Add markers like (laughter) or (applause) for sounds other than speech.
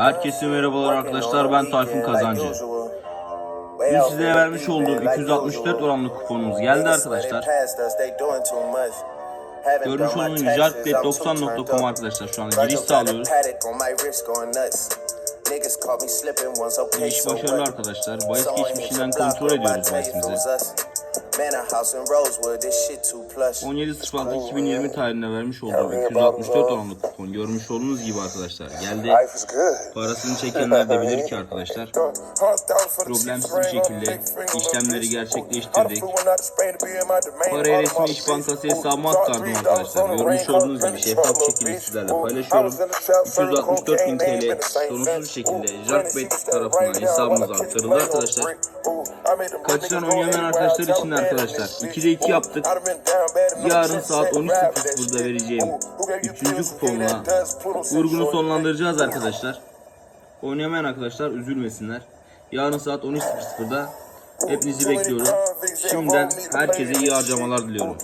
Herkese merhabalar arkadaşlar ben Tayfun Kazancı. Dün size vermiş olduğum 264 oranlı kuponumuz geldi arkadaşlar. Görmüş olduğunuz jartbet90.com arkadaşlar şu an giriş sağlıyoruz. Giriş başarılı arkadaşlar. Bahis geçmişinden kontrol ediyoruz bahisimizi. 17.06.2020 tarihinde vermiş olduğum 264 oranlı kupon görmüş olduğunuz gibi arkadaşlar geldi. Parasını çekenler de bilir ki arkadaşlar. (laughs) Problemsiz bir şekilde işlemleri gerçekleştirdik. Parayı resmi İş Bankası hesabıma aktardım arkadaşlar. Görmüş olduğunuz gibi şeffaf şekilde sizlerle paylaşıyorum. 364 bin TL sorunsuz bir şekilde Jarkbet tarafından hesabımıza aktarıldı arkadaşlar. Kaçıran oynayamayan arkadaşlar için de arkadaşlar 2'de 2 yaptık. Yarın saat 13.00'da vereceğim 3. kuponla vurgunu sonlandıracağız arkadaşlar. Oynayamayan arkadaşlar üzülmesinler. Yarın saat 13.00'da hepinizi bekliyorum. Şimdiden herkese iyi harcamalar diliyorum.